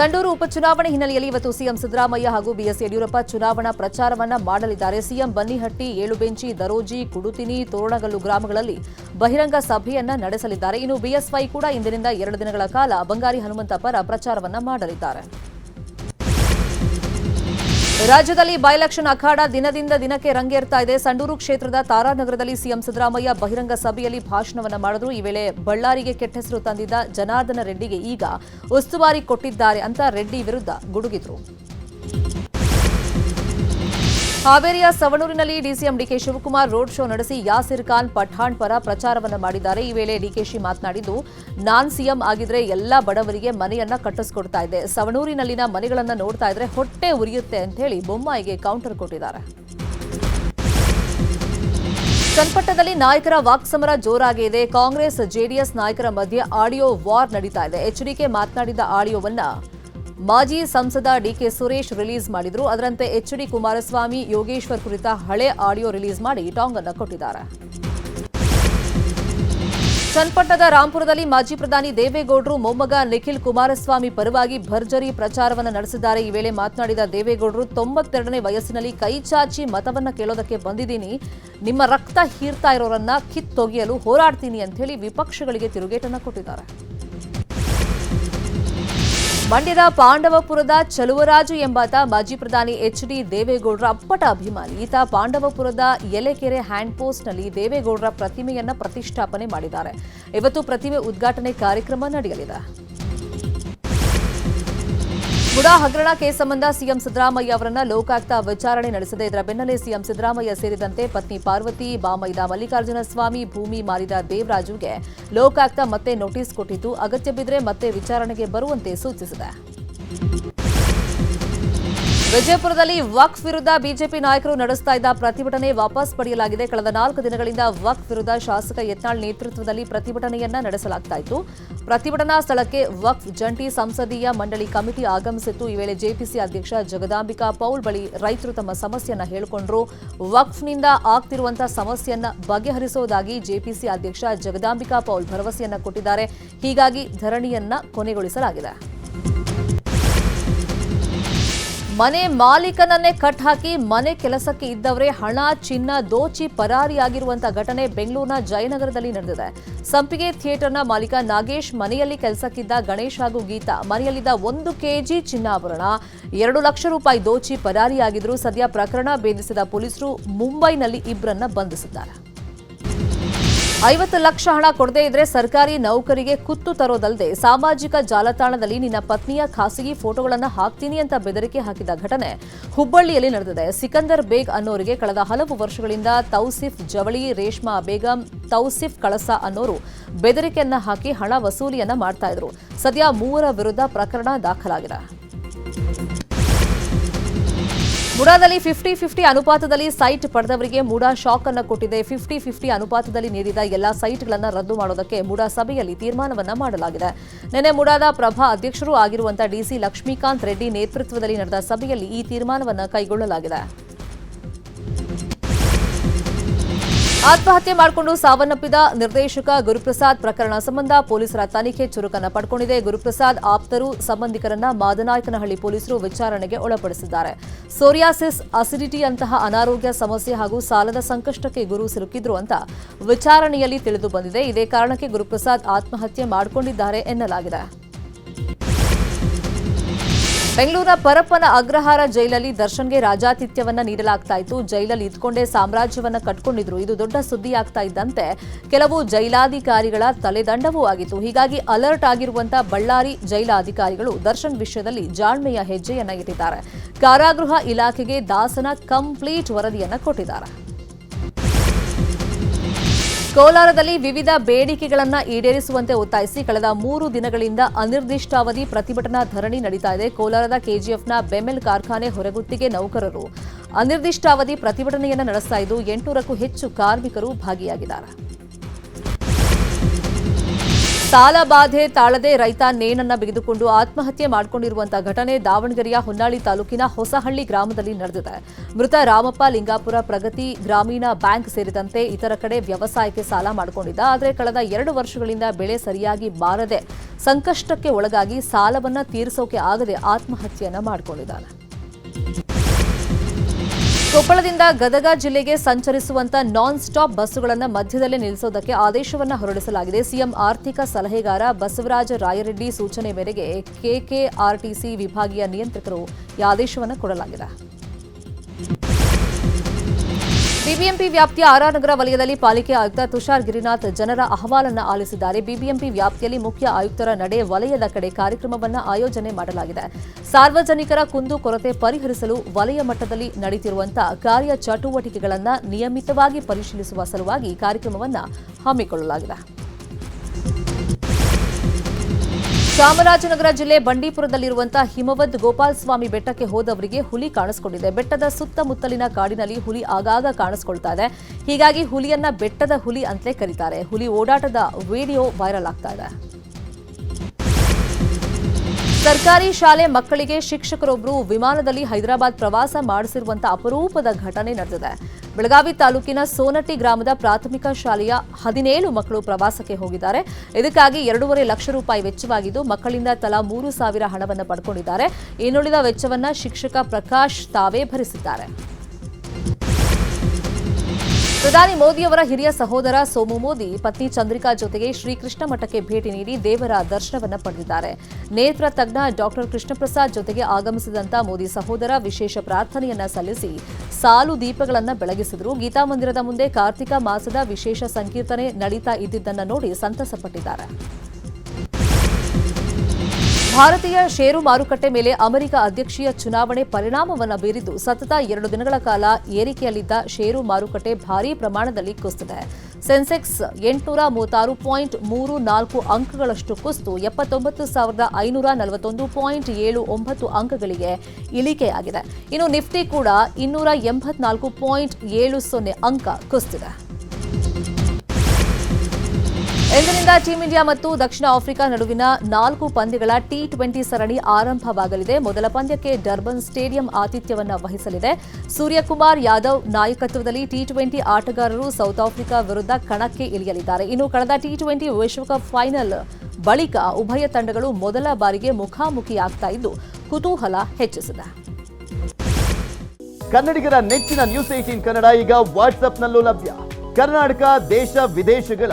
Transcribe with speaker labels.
Speaker 1: ಸಂಡೂರು ಉಪಚುನಾವಣೆ ಹಿನ್ನೆಲೆಯಲ್ಲಿ ಇವತ್ತು ಸಿಎಂ ಸಿದ್ದರಾಮಯ್ಯ ಹಾಗೂ ಬಿಎಸ್ ಯಡಿಯೂರಪ್ಪ ಚುನಾವಣಾ ಪ್ರಚಾರವನ್ನ ಮಾಡಲಿದ್ದಾರೆ. ಸಿಎಂ ಬನ್ನಿಹಟ್ಟಿ, ಏಳುಬೆಂಚಿ, ದರೋಜಿ, ಕುಡುತಿನಿ, ತೋರಣಗಲ್ಲು ಗ್ರಾಮಗಳಲ್ಲಿ ಬಹಿರಂಗ ಸಭೆಯನ್ನ ನಡೆಸಲಿದ್ದಾರೆ. ಇನ್ನು ಬಿಎಸ್ವೈ ಕೂಡ ಇಂದಿನಿಂದ ಎರಡು ದಿನಗಳ ಕಾಲ ಬಂಗಾರಿ ಹನುಮಂತ ಪರ ಪ್ರಚಾರವನ್ನ ಮಾಡಲಿದ್ದಾರೆ. ರಾಜ್ಯದಲ್ಲಿ ಬೈಲೆಕ್ಷನ್ ಅಖಾಡ ದಿನದಿಂದ ದಿನಕ್ಕೆ ರಂಗೇರ್ತಾ ಇದೆ. ಸಂಡೂರು ಕ್ಷೇತ್ರದ ತಾರಾನಗರದಲ್ಲಿ ಸಿಎಂ ಸಿದ್ದರಾಮಯ್ಯ ಬಹಿರಂಗ ಸಭೆಯಲ್ಲಿ ಭಾಷಣವನ್ನ ಮಾಡಿದ್ರು. ಈ ವೇಳೆ ಬಳ್ಳಾರಿಗೆ ಕೆಟ್ಟ ಹೆಸರು ತಂದಿದ್ದ ಜನಾರ್ದನ ರೆಡ್ಡಿಗೆ ಈಗ ಉಸ್ತುವಾರಿ ಕೊಟ್ಟಿದ್ದಾರೆ ಅಂತ ರೆಡ್ಡಿ ವಿರುದ್ಧ ಗುಡುಗಿದ್ರು. ಹಾವೇರಿಯ ಸವಣೂರಿನಲ್ಲಿ DCM DK Shivakumar road show ನಡೆಸಿ ಯಾಸಿರ್ ಖಾನ್ ಪಠಾಣ್ ಪರ ಪ್ರಚಾರವನ್ನು ಮಾಡಿದ್ದಾರೆ. ಈ ವೇಳೆ ಡಿಕೆಶಿ ಮಾತನಾಡಿದ್ದು, ನಾನ್ ಸಿಎಂ ಆಗಿದ್ರೆ ಎಲ್ಲ ಬಡವರಿಗೆ ಮನೆಯನ್ನ ಕಟ್ಟಿಸ್ಕೊಡ್ತಾ ಇದೆ ಸವಣೂರಿನಲ್ಲಿನ ಮನೆಗಳನ್ನ ನೋಡ್ತಾ ಇದ್ರೆ ಹೊಟ್ಟೆ ಉರಿಯುತ್ತೆ ಅಂತ ಹೇಳಿ ಬೊಮ್ಮಾಯಿಗೆ ಕೌಂಟರ್ ಕೊಟ್ಟಿದ್ದಾರೆ. ಚನ್ನಪಟ್ಟಣದಲ್ಲಿ ನಾಯಕರ ವಾಕ್ಸಮರ ಜೋರಾಗಿದೆ ಇದೆ. ಕಾಂಗ್ರೆಸ್, ಜೆಡಿಎಸ್ ನಾಯಕರ ಮಧ್ಯೆ ಆಡಿಯೋ ವಾರ್ ನಡೀತಾ ಇದೆ. ಎಚ್ಡಿಕೆ ಮಾತನಾಡಿದ ಆಡಿಯೋವನ್ನ ಮಾಜಿ ಸಂಸದ ಡಿಕೆ ಸುರೇಶ್ ರಿಲೀಸ್ ಮಾಡಿದ್ರು. ಅದರಂತೆ ಎಚ್ ಡಿ ಕುಮಾರಸ್ವಾಮಿ, ಯೋಗೇಶ್ವರ್ ಕುರಿತ ಹಳೆ ಆಡಿಯೋ ರಿಲೀಸ್ ಮಾಡಿ ಟಾಂಗ್ ಅನ್ನು ಕೊಟ್ಟಿದ್ದಾರೆ. ಚನ್ನಪಟ್ಟಣದ ರಾಂಪುರದಲ್ಲಿ ಮಾಜಿ ಪ್ರಧಾನಿ ದೇವೇಗೌಡರು, ಮೊಮ್ಮಗ ನಿಖಿಲ್ ಕುಮಾರಸ್ವಾಮಿ ಪರವಾಗಿ ಭರ್ಜರಿ ಪ್ರಚಾರವನ್ನು ನಡೆಸಿದ್ದಾರೆ. ಈ ವೇಳೆ ಮಾತನಾಡಿದ ದೇವೇಗೌಡರು, ತೊಂಬತ್ತೆರಡನೇ ವಯಸ್ಸಿನಲ್ಲಿ ಕೈಚಾಚಿ ಮತವನ್ನು ಕೇಳೋದಕ್ಕೆ ಬಂದಿದ್ದೀನಿ. ನಿಮ್ಮ ರಕ್ತ ಹೀರ್ತಾ ಇರೋರನ್ನ ಕಿತ್ತೊಗೆಯಲು ಹೋರಾಡ್ತೀನಿ ಅಂತ ಹೇಳಿ ವಿಪಕ್ಷಗಳಿಗೆ ತಿರುಗೇಟನ್ನು ಕೊಟ್ಟಿದ್ದಾರೆ. ಮಂಡ್ಯದ ಪಾಂಡವಪುರದ ಚಲುವರಾಜು ಎಂಬಾತ ಮಾಜಿ ಪ್ರಧಾನಿ ಎಚ್ ಡಿ ದೇವೇಗೌಡರ ಅಪ್ಪಟ ಅಭಿಮಾನಿ. ಈತ ಪಾಂಡವಪುರದ ಎಲೆಕೆರೆ ಹ್ಯಾಂಡ್ ಪೋಸ್ಟ್ನಲ್ಲಿ ದೇವೇಗೌಡರ ಪ್ರತಿಮೆಯನ್ನ ಪ್ರತಿಷ್ಠಾಪನೆ ಮಾಡಿದ್ದಾರೆ. ಇವತ್ತು ಪ್ರತಿಮೆ ಉದ್ಘಾಟನೆ ಕಾರ್ಯಕ್ರಮ ನಡೆಯಲಿದೆ. ಬುಡಾ ಹಗರಣ ಕೇಸ್ ಸಂಬಂಧ ಸಿಎಂ ಸಿದ್ದರಾಮಯ್ಯ ಅವರನ್ನ ಲೋಕಾಯುಕ್ತ ವಿಚಾರಣೆ ನಡೆಸಿದೆ ಇದರ ಬೆನ್ನಲ್ಲೇ ಸಿಎಂ ಸಿದ್ದರಾಮಯ್ಯ ಸೇರಿದಂತೆ ಪತ್ನಿ ಪಾರ್ವತಿ, ಬಾಮೈದ ಮಲ್ಲಿಕಾರ್ಜುನ ಸ್ವಾಮಿ, ಭೂಮಿ ಮಾರಿದ ದೇವರಾಜುಗೆ ಲೋಕಾಯುಕ್ತ ಮತ್ತೆ ನೋಟಿಸ್ ಕೊಟ್ಟಿದ್ದು ಅಗತ್ಯ ಬಿದ್ದರೆ ಮತ್ತೆ ವಿಚಾರಣೆಗೆ ಬರುವಂತೆ ಸೂಚಿಸಿದೆ. ವಿಜಯಪುರದಲ್ಲಿ ವಕ್ಫ್ ವಿರುದ್ಧ ಬಿಜೆಪಿ ನಾಯಕರು ನಡೆಸ್ತಾ ಇದ್ದ ಪ್ರತಿಭಟನೆ ವಾಪಸ್ ಪಡೆಯಲಾಗಿದೆ. ಕಳೆದ ನಾಲ್ಕು ದಿನಗಳಿಂದ ವಕ್ಫ್ ವಿರುದ್ಧ ಶಾಸಕ ಯತ್ನಾಳ್ ನೇತೃತ್ವದಲ್ಲಿ ಪ್ರತಿಭಟನೆಯನ್ನ ನಡೆಸಲಾಗ್ತಾ ಇತ್ತು. ಪ್ರತಿಭಟನಾ ಸ್ಥಳಕ್ಕೆ ವಕ್ಫ್ ಜಂಟಿ ಸಂಸದೀಯ ಮಂಡಳಿ ಕಮಿಟಿ ಆಗಮಿಸಿತ್ತು. ಈ ವೇಳೆ ಜೆಪಿಸಿ ಅಧ್ಯಕ್ಷ ಜಗದಾಂಬಿಕಾ ಪೌಲ್ ಬಳಿ ರೈತರು ತಮ್ಮ ಸಮಸ್ಯೆಯನ್ನ ಹೇಳಿಕೊಂಡ್ರು. ವಕ್ಫ್ನಿಂದ ಆಗ್ತಿರುವಂತಹ ಸಮಸ್ಯೆಯನ್ನ ಬಗೆಹರಿಸುವುದಾಗಿ ಜೆಪಿಸಿ ಅಧ್ಯಕ್ಷ ಜಗದಾಂಬಿಕಾ ಪೌಲ್ ಭರವಸೆಯನ್ನ ಕೊಟ್ಟಿದ್ದಾರೆ. ಹೀಗಾಗಿ ಧರಣಿಯನ್ನ ಕೊನೆಗೊಳಿಸಲಾಗಿದೆ. ಮನೆ ಮಾಲೀಕನನ್ನೇ ಕಟ್ ಹಾಕಿ ಮನೆ ಕೆಲಸಕ್ಕೆ ಇದ್ದವರೇ ಹಣ, ಚಿನ್ನ, ದೋಚಿ ಪರಾರಿಯಾಗಿರುವಂತಹ ಘಟನೆ ಬೆಂಗಳೂರಿನ ಜಯನಗರದಲ್ಲಿ ನಡೆದಿದೆ. ಸಂಪಿಗೆ ಥಿಯೇಟರ್ನ ಮಾಲೀಕ ನಾಗೇಶ್ ಮನೆಯಲ್ಲಿ ಕೆಲಸಕ್ಕಿದ್ದ ಗಣೇಶ್ ಹಾಗೂ ಗೀತಾ ಮನೆಯಲ್ಲಿದ್ದ ಒಂದು ಕೆಜಿ ಚಿನ್ನಾಭರಣ, ಎರಡು ಲಕ್ಷ ರೂಪಾಯಿ ದೋಚಿ ಪರಾರಿಯಾಗಿದ್ರು ಸದ್ಯ ಪ್ರಕರಣ ಭೇದಿಸಿದ ಪೊಲೀಸರು ಮುಂಬೈನಲ್ಲಿ ಇಬ್ಬರನ್ನ ಬಂಧಿಸಿದ್ದಾರೆ. ಐವತ್ತು ಲಕ್ಷ ಹಣ ಕೊಡದೇ ಇದ್ರೆ ಸರ್ಕಾರಿ ನೌಕರಿಗೆ ಕುತ್ತು ತರೋದಲ್ಲದೆ ಸಾಮಾಜಿಕ ಜಾಲತಾಣದಲ್ಲಿ ನಿನ್ನ ಪತ್ನಿಯ ಖಾಸಗಿ ಫೋಟೋಗಳನ್ನು ಹಾಕ್ತೀನಿ ಅಂತ ಬೆದರಿಕೆ ಹಾಕಿದ ಘಟನೆ ಹುಬ್ಬಳ್ಳಿಯಲ್ಲಿ ನಡೆದಿದೆ. ಸಿಕಂದರ್ ಬೇಗ್ ಅನ್ನೋರಿಗೆ ಕಳೆದ ಹಲವು ವರ್ಷಗಳಿಂದ ತೌಸಿಫ್ ಜವಳಿ, ರೇಷ್ಮಾ ಬೇಗಂ, ತೌಸಿಫ್ ಕಳಸ ಅನ್ನೋರು ಬೆದರಿಕೆಯನ್ನ ಹಾಕಿ ಹಣ ವಸೂಲಿಯನ್ನ ಮಾಡ್ತಾ ಇದ್ರು. ಸದ್ಯ ಮೂವರ ವಿರುದ್ಧ ಪ್ರಕರಣ ದಾಖಲಾಗಿದೆ. ಮುಡಾದಲ್ಲಿ ಫಿಫ್ಟಿ ಫಿಫ್ಟಿ ಅನುಪಾತದಲ್ಲಿ ಸೈಟ್ ಪಡೆದವರಿಗೆ ಮುಡಾ ಶಾಕ್ ಅನ್ನು ಕೊಟ್ಟಿದೆ. ಫಿಫ್ಟಿ ಫಿಫ್ಟಿ ಅನುಪಾತದಲ್ಲಿ ನೀಡಿದ ಎಲ್ಲಾ ಸೈಟ್ಗಳನ್ನು ರದ್ದು ಮಾಡೋದಕ್ಕೆ ಮುಡಾ ಸಭೆಯಲ್ಲಿ ತೀರ್ಮಾನವನ್ನು ಮಾಡಲಾಗಿದೆ. ನಿನ್ನೆ ಮುಡಾದ ಪ್ರಭಾ ಅಧ್ಯಕ್ಷರೂ ಆಗಿರುವಂತಹ ಡಿಸಿ ಲಕ್ಷ್ಮೀಕಾಂತ್ ರೆಡ್ಡಿ ನೇತೃತ್ವದಲ್ಲಿ ನಡೆದ ಸಭೆಯಲ್ಲಿ ಈ ತೀರ್ಮಾನವನ್ನು ಕೈಗೊಳ್ಳಲಾಗಿದೆ. ಆತ್ಮಹತ್ಯೆ ಮಾಡಿಕೊಂಡು ಸಾವನ್ನಪ್ಪಿದ ನಿರ್ದೇಶಕ ಗುರುಪ್ರಸಾದ್ ಪ್ರಕರಣ ಸಂಬಂಧ ಪೊಲೀಸರ ತನಿಖೆ ಚುರುಕನ್ನ ಪಡ್ಕೊಂಡಿದೆ. ಗುರುಪ್ರಸಾದ್ ಆಪ್ತರು ಸಂಬಂಧಿಕರನ್ನ ಮಾದನಾಯಕನಹಳ್ಳಿ ಪೊಲೀಸರು ವಿಚಾರಣೆಗೆ ಒಳಪಡಿಸಿದ್ದಾರೆ. ಸೋರಿಯಾಸಿಸ್, ಅಸಿಡಿಟಿಯಂತಹ ಅನಾರೋಗ್ಯ ಸಮಸ್ಯೆ ಹಾಗೂ ಸಾಲದ ಸಂಕಷ್ಟಕ್ಕೆ ಗುರು ಸಿಲುಕಿದ್ರು ಅಂತ ವಿಚಾರಣೆಯಲ್ಲಿ ತಿಳಿದು ಬಂದಿದೆ. ಇದೇ ಕಾರಣಕ್ಕೆ ಗುರುಪ್ರಸಾದ್ ಆತ್ಮಹತ್ಯೆ ಮಾಡಿಕೊಂಡಿದ್ದಾರೆ ಎನ್ನಲಾಗಿದೆ. ಬೆಂಗಳೂರಿನ ಪರಪ್ಪನ ಅಗ್ರಹಾರ ಜೈಲಲ್ಲಿ ದರ್ಶನ್ಗೆ ರಾಜಾತಿಥ್ಯವನ್ನ ನೀಡಲಾಗ್ತಾ ಇತ್ತು. ಜೈಲಲ್ಲಿ ಇದ್ಕೊಂಡೇ ಸಾಮ್ರಾಜ್ಯವನ್ನ ಕಟ್ಕೊಂಡಿದ್ರು. ಇದು ದೊಡ್ಡ ಸುದ್ದಿಯಾಗ್ತಾ ಇದ್ದಂತೆ ಕೆಲವು ಜೈಲಾಧಿಕಾರಿಗಳ ತಲೆದಂಡವೂ ಆಗಿತ್ತು. ಹೀಗಾಗಿ ಅಲರ್ಟ್ ಆಗಿರುವಂತಹ ಬಳ್ಳಾರಿ ಜೈಲಾಧಿಕಾರಿಗಳು ದರ್ಶನ್ ವಿಷಯದಲ್ಲಿ ಜಾಣ್ಮೆಯ ಹೆಜ್ಜೆಯನ್ನ ಇಟ್ಟಿದ್ದಾರೆ. ಕಾರಾಗೃಹ ಇಲಾಖೆಗೆ ದಾಸನ ಕಂಪ್ಲೀಟ್ ವರದಿಯನ್ನ ಕೊಟ್ಟಿದ್ದಾರೆ. ಕೋಲಾರದಲ್ಲಿ ವಿವಿಧ ಬೇಡಿಕೆಗಳನ್ನು ಈಡೇರಿಸುವಂತೆ ಒತ್ತಾಯಿಸಿ ಕಳೆದ ಮೂರು ದಿನಗಳಿಂದ ಅನಿರ್ದಿಷ್ಟಾವಧಿ ಪ್ರತಿಭಟನಾ ಧರಣಿ ನಡೀತಾ ಇದೆ. ಕೋಲಾರದ ಕೆಜಿಎಫ್ನ ಬೆಮೆಲ್ ಕಾರ್ಖಾನೆ ಹೊರಗುತ್ತಿಗೆ ನೌಕರರು ಅನಿರ್ದಿಷ್ಟಾವಧಿ ಪ್ರತಿಭಟನೆಯನ್ನು ನಡೆಸ್ತಾ ಇದ್ದು ಎಂಟೂರಕ್ಕೂ ಹೆಚ್ಚು ಕಾರ್ಮಿಕರು ಭಾಗಿಯಾಗಿದ್ದಾರೆ. ಸಾಲ ಬಾಧೆ ತಾಳದೆ ರೈತ ನೇಣನ್ನ ಬಿಗಿದುಕೊಂಡು ಆತ್ಮಹತ್ಯೆ ಮಾಡಿಕೊಂಡಿರುವಂತಹ ಘಟನೆ ದಾವಣಗೆರೆಯ ಹೊನ್ನಾಳಿ ತಾಲೂಕಿನ ಹೊಸಹಳ್ಳಿ ಗ್ರಾಮದಲ್ಲಿ ನಡೆದಿದೆ. ಮೃತ ರಾಮಪ್ಪ ಲಿಂಗಾಪುರ ಪ್ರಗತಿ ಗ್ರಾಮೀಣ ಬ್ಯಾಂಕ್ ಸೇರಿದಂತೆ ಇತರ ಕಡೆ ವ್ಯವಸಾಯಕ್ಕೆ ಸಾಲ ಮಾಡಿಕೊಂಡಿದ್ದ. ಆದರೆ ಕಳೆದ ಎರಡು ವರ್ಷಗಳಿಂದ ಬೆಳೆ ಸರಿಯಾಗಿ ಬಾರದೆ ಸಂಕಷ್ಟಕ್ಕೆ ಒಳಗಾಗಿ ಸಾಲವನ್ನ ತೀರಿಸೋಕೆ ಆಗದೆ ಆತ್ಮಹತ್ಯೆಯನ್ನ ಮಾಡಿಕೊಂಡಿದ್ದಾನೆ. ಕೊಪ್ಪಳದಿಂದ ಗದಗ ಜಿಲ್ಲೆಗೆ ಸಂಚರಿಸುವಂತ ನಾನ್ ಸ್ಟಾಪ್ ಬಸ್ಸುಗಳನ್ನು ಮಧ್ಯದಲ್ಲಿ ನಿಲ್ಲಿಸೋದಕ್ಕೆ ಆದೇಶವನ್ನು ಹೊರಡಿಸಲಾಗಿದೆ. ಸಿಎಂ ಆರ್ಥಿಕ ಸಲಹೆಗಾರ ಬಸವರಾಜ ರಾಯರೆಡ್ಡಿ ಸೂಚನೆ ಮೇರೆಗೆ ಕೆಕೆಆರ್ಟಿಸಿ ವಿಭಾಗೀಯ ನಿಯಂತ್ರಕರು ಈ ಆದೇಶವನ್ನು ಕೊಡಲಾಗಿದೆ. ಬಿಬಿಎಂಪಿ ವ್ಯಾಪ್ತಿಯ ಆರ್ಆರ್ ನಗರ ವಲಯದಲ್ಲಿ ಪಾಲಿಕೆ ಆಯುಕ್ತ ತುಷಾರ್ ಗಿರಿನಾಥ್ ಜನರ ಅಹವಾಲನ್ನು ಆಲಿಸಿದ್ದಾರೆ. ಬಿಬಿಎಂಪಿ ವ್ಯಾಪ್ತಿಯಲ್ಲಿ ಮುಖ್ಯ ಆಯುಕ್ತರ ನಡೆ ವಲಯದ ಕಡೆ ಕಾರ್ಯಕ್ರಮವನ್ನು ಆಯೋಜನೆ ಮಾಡಲಾಗಿದೆ. ಸಾರ್ವಜನಿಕರ ಕುಂದು ಕೊರತೆ ಪರಿಹರಿಸಲು ವಲಯ ಮಟ್ಟದಲ್ಲಿ ನಡೆಯುತ್ತಿರುವಂತಹ ಕಾರ್ಯ ಚಟುವಟಿಕೆಗಳನ್ನು ನಿಯಮಿತವಾಗಿ ಪರಿಶೀಲಿಸುವ ಸಲುವಾಗಿ ಕಾರ್ಯಕ್ರಮವನ್ನು ಹಮ್ಮಿಕೊಳ್ಳಲಾಗಿದೆ. ಚಾಮರಾಜನಗರ ಜಿಲ್ಲೆ ಬಂಡೀಪುರದಲ್ಲಿರುವಂತಹ ಹಿಮವದ್ ಗೋಪಾಲ್ ಸ್ವಾಮಿ ಬೆಟ್ಟಕ್ಕೆ ಹೋದವರಿಗೆ ಹುಲಿ ಕಾಣಿಸಿಕೊಂಡಿದೆ. ಬೆಟ್ಟದ ಸುತ್ತಮುತ್ತಲಿನ ಕಾಡಿನಲ್ಲಿ ಹುಲಿ ಆಗಾಗ ಕಾಣಿಸ್ಕೊಳ್ತಾ ಇದೆ. ಹೀಗಾಗಿ ಹುಲಿಯನ್ನ ಬೆಟ್ಟದ ಹುಲಿ ಅಂತಲೇ ಕರೀತಾರೆ. ಹುಲಿ ಓಡಾಟದ ವಿಡಿಯೋ ವೈರಲ್ ಆಗ್ತಾ ಇದೆ. ಸರ್ಕಾರಿ ಶಾಲೆ ಮಕ್ಕಳಿಗೆ ಶಿಕ್ಷಕರೊಬ್ಬರು ವಿಮಾನದಲ್ಲಿ ಹೈದರಾಬಾದ್ ಪ್ರವಾಸ ಮಾಡಿಸಿರುವಂತಹ ಅಪರೂಪದ ಘಟನೆ ನಡೆದಿದೆ. ಬೆಳಗಾವಿ ತಾಲೂಕಿನ ಸೋನಟ್ಟಿ ಗ್ರಾಮದ ಪ್ರಾಥಮಿಕ ಶಾಲೆಯ ಹದಿನೇಳು ಮಕ್ಕಳು ಪ್ರವಾಸಕ್ಕೆ ಹೋಗಿದ್ದಾರೆ. ಇದಕ್ಕಾಗಿ ಎರಡೂವರೆ ಲಕ್ಷ ರೂಪಾಯಿ ವೆಚ್ಚವಾಗಿದ್ದು ಮಕ್ಕಳಿಂದ ತಲಾ ಮೂರು ಸಾವಿರ ಹಣವನ್ನು ಪಡ್ಕೊಂಡಿದ್ದಾರೆ. ಇನ್ನುಳಿದ ವೆಚ್ಚವನ್ನು ಶಿಕ್ಷಕ ಪ್ರಕಾಶ್ ತಾವೇ ಭರಿಸಿದ್ದಾರೆ. ಪ್ರಧಾನಿ ಮೋದಿಯವರ ಹಿರಿಯ ಸಹೋದರ ಸೋಮು ಮೋದಿ, ಪತ್ನಿ ಚಂದ್ರಿಕಾ ಜೊತೆಗೆ ಶ್ರೀಕೃಷ್ಣ ಮಠಕ್ಕೆ ಭೇಟಿ ನೀಡಿ ದೇವರ ದರ್ಶನವನ್ನು ಪಡೆದಿದ್ದಾರೆ. ನೇತ್ರ ತಜ್ಞ ಡಾಕ್ಟರ್ ಕೃಷ್ಣಪ್ರಸಾದ್ ಜೊತೆಗೆ ಆಗಮಿಸಿದಂತ ಮೋದಿ ಸಹೋದರ ವಿಶೇಷ ಪ್ರಾರ್ಥನೆಯನ್ನ ಸಲ್ಲಿಸಿ ಸಾಲು ದೀಪಗಳನ್ನು ಬೆಳಗಿಸಿದರು. ಗೀತಾಮಂದಿರದ ಮುಂದೆ ಕಾರ್ತಿಕ ಮಾಸದ ವಿಶೇಷ ಸಂಕೀರ್ತನೆ ನಡೀತಾ ಇದ್ದಿದ್ದನ್ನು ನೋಡಿ ಸಂತಸಪಟ್ಟಿದ್ದಾರೆ. ಭಾರತೀಯ ಷೇರು ಮಾರುಕಟ್ಟೆ ಮೇಲೆ ಅಮೆರಿಕ ಅಧ್ಯಕ್ಷೀಯ ಚುನಾವಣೆ ಪರಿಣಾಮವನ್ನು ಬೀರಿದ್ದು ಸತತ ಎರಡು ದಿನಗಳ ಕಾಲ ಏರಿಕೆಯಲ್ಲಿದ್ದ ಷೇರು ಮಾರುಕಟ್ಟೆ ಭಾರೀ ಪ್ರಮಾಣದಲ್ಲಿ ಕುಸಿದಿದೆ. ಸೆನ್ಸೆಕ್ಸ್ ಎಂಟುನೂರ ಮೂವತ್ತಾರು ಪಾಯಿಂಟ್ ಮೂರು ನಾಲ್ಕು ಅಂಕಗಳಷ್ಟು ಕುಸಿತು ಎಪ್ಪತ್ತೊಂಬತ್ತು ಸಾವಿರದ ಐನೂರ ನಲವತ್ತೊಂದು ಪಾಯಿಂಟ್ ಏಳು ಒಂಬತ್ತು ಅಂಕಗಳಿಗೆ ಇಳಿಕೆಯಾಗಿದೆ. ಇನ್ನು ನಿಫ್ಟಿ ಕೂಡ ಇನ್ನೂರ ಎಂಬತ್ನಾಲ್ಕು ಪಾಯಿಂಟ್ ಏಳು ಸೊನ್ನೆ ಅಂಕ ಕುಸಿದಿದೆ. ಇಂದಿನಿಂದ ಟೀಂ ಇಂಡಿಯಾ ಮತ್ತು ದಕ್ಷಿಣ ಆಫ್ರಿಕಾ ನಡುವಿನ ನಾಲ್ಕು ಪಂದ್ಯಗಳ ಟಿ ಟ್ವೆಂಟಿ ಸರಣಿ ಆರಂಭವಾಗಲಿದೆ. ಮೊದಲ ಪಂದ್ಯಕ್ಕೆ ಡರ್ಬನ್ ಸ್ಟೇಡಿಯಂ ಆತಿಥ್ಯವನ್ನು ವಹಿಸಲಿದೆ. ಸೂರ್ಯಕುಮಾರ್ ಯಾದವ್ ನಾಯಕತ್ವದಲ್ಲಿ ಟಿ ಟ್ವೆಂಟಿ ಆಟಗಾರರು ಸೌತ್ ಆಫ್ರಿಕಾ ವಿರುದ್ಧ ಕಣಕ್ಕೆ ಇಳಿಯಲಿದ್ದಾರೆ. ಇನ್ನು ಕಳೆದ ಟಿ ಟ್ವೆಂಟಿ ವಿಶ್ವಕಪ್ ಫೈನಲ್ ಬಳಿಕ ಉಭಯ ತಂಡಗಳು ಮೊದಲ ಬಾರಿಗೆ ಮುಖಾಮುಖಿಯಾಗ್ತಾ ಇದ್ದು, ಕುತೂಹಲ ಹೆಚ್ಚಿಸಿದೆ.
Speaker 2: ಕನ್ನಡಿಗರ ನೆಚ್ಚಿನ ನ್ಯೂಸ್ ಏಟೀನ್ ಕನ್ನಡ ಈಗ ವಾಟ್ಸ್ಆಪ್ನಲ್ಲೂ ಲಭ್ಯ. ಕರ್ನಾಟಕ, ದೇಶ, ವಿದೇಶಗಳ